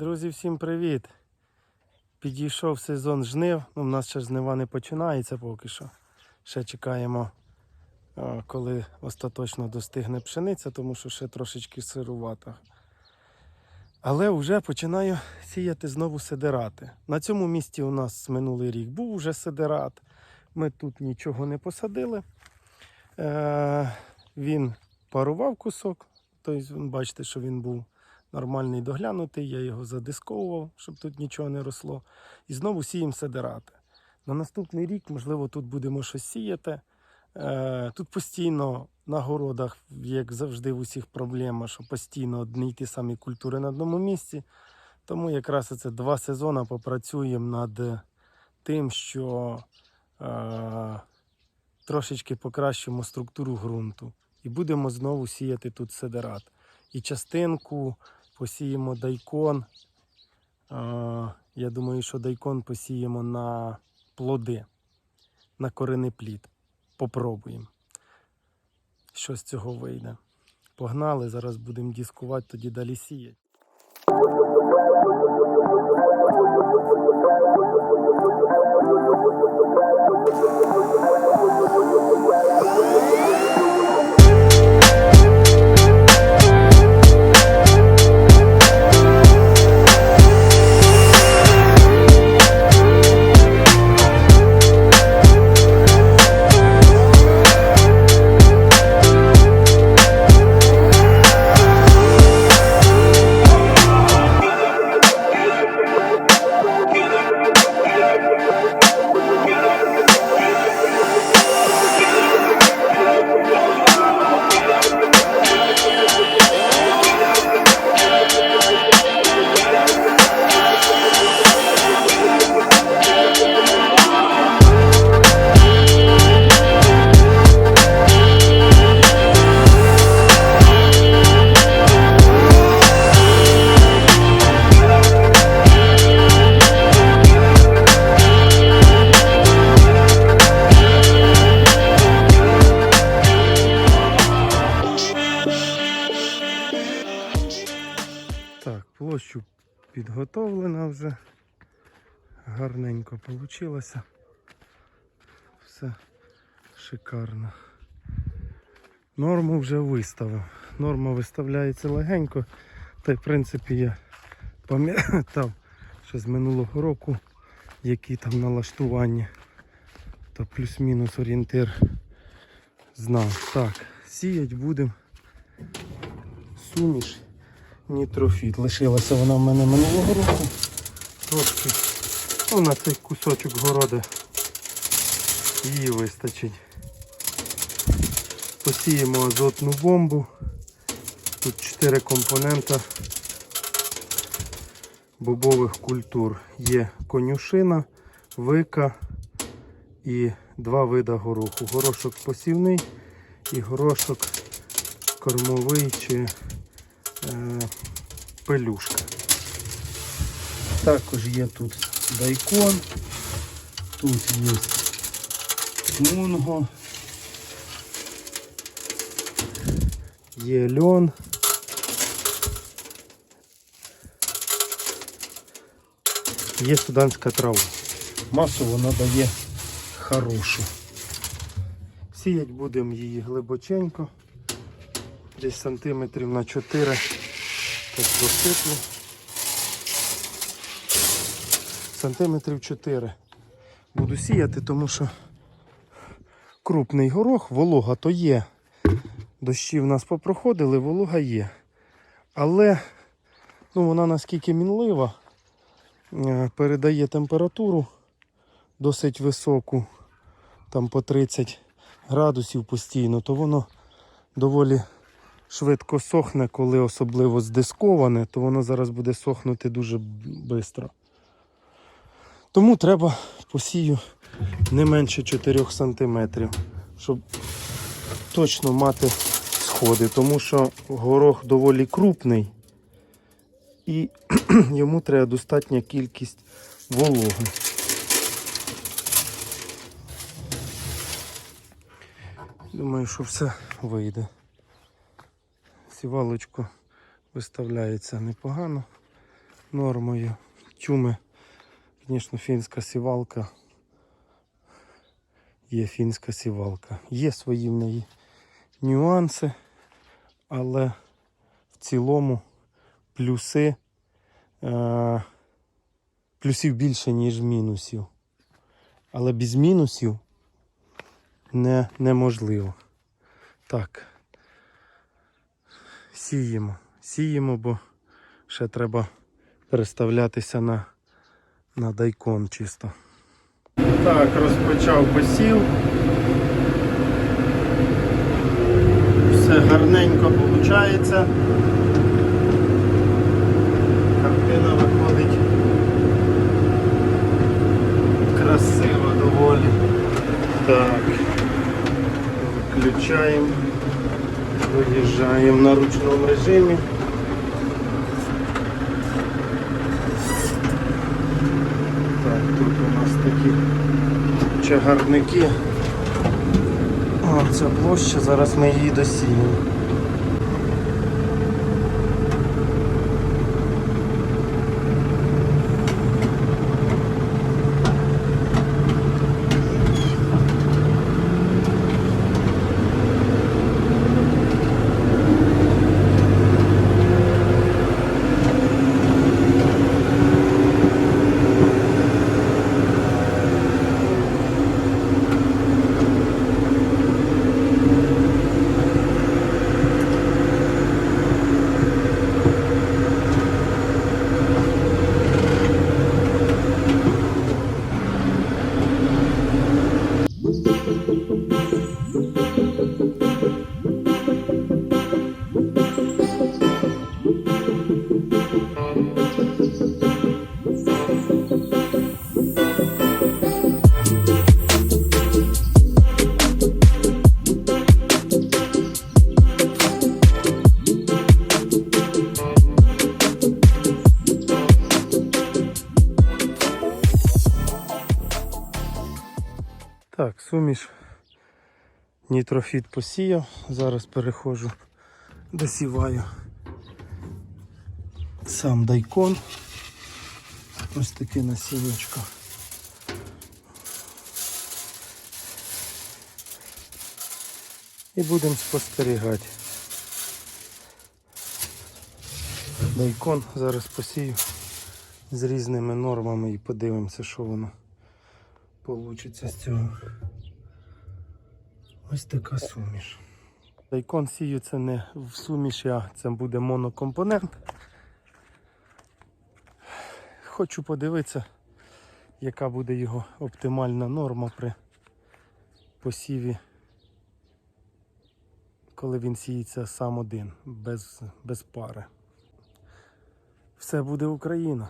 Друзі, всім привіт! Підійшов сезон жнив. Ну, у нас ще жнива не починається поки що. Ще чекаємо, коли остаточно достигне пшениця, тому що ще трошечки сирувата. Але вже починаю сіяти знову сидирати. На цьому місці у нас минулий рік був вже сидират. Ми тут нічого не посадили. Е, він парував кусок. Тобто, бачите, що він був нормальний доглянутий, я його задисковував, щоб тут нічого не росло. І знову сіємо сидирати. На наступний рік, можливо, тут будемо щось сіяти. Е, тут постійно на городах, як завжди, в усіх проблема, що постійно одні й ті самі культури на одному місці. Тому якраз це два сезони попрацюємо над тим, що е, трошечки покращимо структуру ґрунту. І будемо знову сіяти тут сидират. І частинку посіємо дайкон. Я думаю, що дайкон посіємо на плоди, на коренний плід. Попробуємо. Що з цього вийде. Погнали, зараз будемо дискувати, тоді далі сіяти. Підготовлена вже. Гарненько вийшло. Все шикарно. Норму вже виставив. Норма виставляється легенько. Та й в принципі я пам'ятав, що з минулого року які там налаштування. Та плюс-мінус орієнтир знав. Так, сіять будемо суміш нітрофіт. Лишилася вона в мене минулого року. Трошки ну, на цей кусочок города її вистачить. Посіємо азотну бомбу. Тут 4 компонента бобових культур. Є конюшина, вика і два вида гороху. Горошок посівний і горошок кормовий чи пелюшка. Також є тут дайкон, тут є мунго, є льон. Є суданська трава. Масу вона дає хорошу. Сіять будемо її глибоченько, десь сантиметрів на 4 так просиплю. Сантиметрів 4 буду сіяти, тому що крупний горох, волога то є. Дощі в нас попроходили, волога є. Але ну, вона наскільки мінлива, е, передає температуру досить високу, там по 30 градусів постійно, то воно доволі швидко сохне, коли особливо здисковане, то воно зараз буде сохнути дуже швидко. Тому треба посію не менше 4 см, щоб точно мати сходи, тому що горох доволі крупний і йому треба достатня кількість вологи. Думаю, що все вийде. Сівалочку виставляється непогано. нормою. Тюми, звісно, фінська сівалка. Є фінська сівалка. Є свої в неї нюанси, але в цілому плюси. Е- плюсів більше, ніж мінусів. Але без мінусів не, неможливо. Так. Сіємо. Сіємо, бо ще треба переставлятися на, на дайкон чисто. Так, розпочав посів. Все гарненько виходить. Картина виходить красиво доволі. Так. Включаємо. Виїжджаємо на ручному режимі. Так, тут у нас такі чагарники. О, ця площа, зараз ми її досіємо. Так, суміш нітрофіт посіяв. Зараз переходжу, досіваю сам дайкон. Ось таке насіннячко. І будемо спостерігати. Дайкон зараз посію з різними нормами і подивимося, що воно получиться з цього. Ось така суміш. Дайкон сію це не в суміші, а це буде монокомпонент. Хочу подивитися, яка буде його оптимальна норма при посіві, коли він сіється сам один, без, без пари. Все буде Україна.